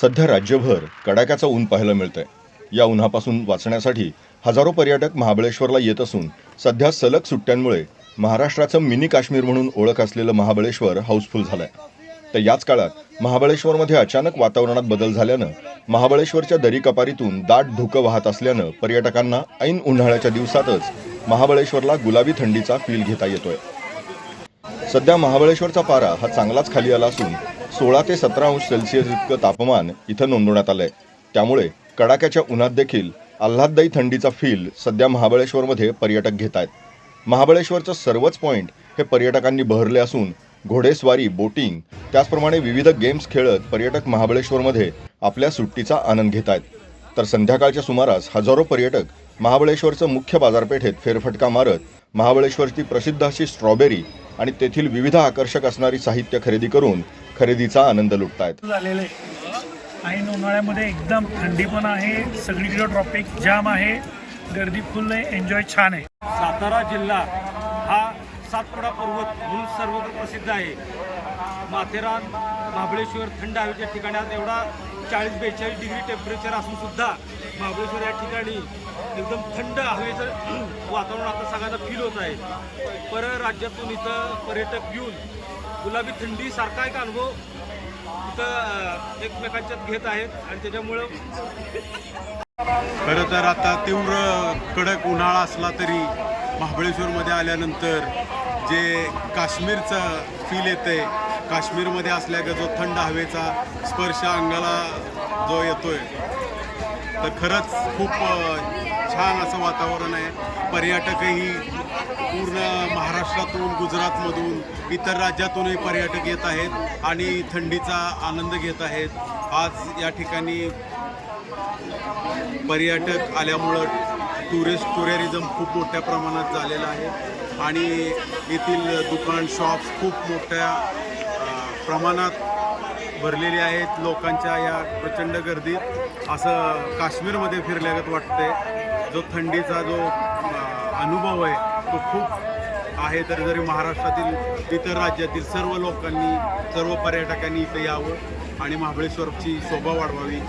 सध्या राज्यभर कडाक्याचं ऊन पाहायला मिळतंय. या उन्हापासून वाचण्यासाठी हजारो पर्यटक महाबळेश्वरला येत असून सध्या सलग सुट्ट्यांमुळे महाराष्ट्राचं मिनी काश्मीर म्हणून ओळख असलेलं महाबळेश्वर हाऊसफुल झालंय. तर याच काळात महाबळेश्वरमध्ये अचानक वातावरणात बदल झाल्यानं महाबळेश्वरच्या दरी कपारीतून दाट धुकं वाहत असल्यानं पर्यटकांना ऐन उन्हाळ्याच्या दिवसातच महाबळेश्वरला गुलाबी थंडीचा फील घेता येतोय. सध्या महाबळेश्वरचा पारा हा चांगलाच खाली आला असून सोळा ते सतरा अंश सेल्सिअस इतकं तापमान इथं नोंदवण्यात आलंय. त्यामुळे कडाक्याच्या उन्हात देखील आल्हाददायी थंडीचा फील सध्या महाबळेश्वरमध्ये पर्यटक घेत आहेत. महाबळेश्वरचं सर्वच पॉईंट हे पर्यटकांनी बहरले असून घोडेस्वारी बोटिंग त्याचप्रमाणे विविध गेम्स खेळत पर्यटक महाबळेश्वरमध्ये आपल्या सुट्टीचा आनंद घेत आहेत. तर संध्याकाळच्या सुमारास हजारो पर्यटक महाबळेश्वरचं मुख्य बाजारपेठेत फेरफटका मारत महाबळेश्वरची प्रसिद्ध अशी स्ट्रॉबेरी आणि तेथील विविध आकर्षक असणारी साहित्य खरेदी करून खरेदीचा आनंद लुटतायत. झालेले आहे. उन्हाळ्यामध्ये एकदम थंडी पण आहे सगळीकडे ट्रॉफिक जाम आहे गर्दी फुल आहे एन्जॉय छान आहे. सातारा जिल्हा हा सातपुडा पर्वत म्हणून सर्वत्र प्रसिद्ध आहे. माथेरान महाबळेश्वर थंड हवेच्या ठिकाणी आज एवढा चाळीस बेचाळीस डिग्री टेम्परेचर असून सुद्धा महाबळेश्वर या ठिकाणी एकदम थंड हवेचं वातावरण आता सगळ्यांना फील होत आहे. परराज्यातून इथं पर्यटक येऊन गुलाबी थंडीसारखा एक अनुभव तिथं एकमेकांच्यात घेत आहेत आणि त्याच्यामुळं खरं तर आता तीव्र कडक उन्हाळा असला तरी महाबळेश्वरमध्ये आल्यानंतर जे काश्मीरचं फील येते काश्मीरमध्ये असल्या जो थंड हवेचा स्पर्श अंगाला जो येतोय तर खरंच खूप छान असं वातावरण आहे. पर्यटकही पूर्ण महाराष्ट्रातून गुजरातमधून इतर राज्यातूनही पर्यटक येत आहेत आणि थंडीचा आनंद घेत आहेत. आज या ठिकाणी पर्यटक आल्यामुळं टुरिस्ट टुरिझम खूप मोठ्या प्रमाणात झालेलं आहे. आणि येथील दुकान शॉप्स खूप मोठ्या प्रमाणात भरलेली आहेत लोकांच्या या प्रचंड गर्दीत. असं काश्मीरमध्ये फिरल्यागत वाटतंय. जो थंडीचा जो अनुभव आहे तो खूप आहे. तर जरी महाराष्ट्रातील इतर राज्यातील सर्व लोकांनी सर्व पर्यटकांनी इथं यावं आणि महाबळेश्वरची शोभा वाढवावी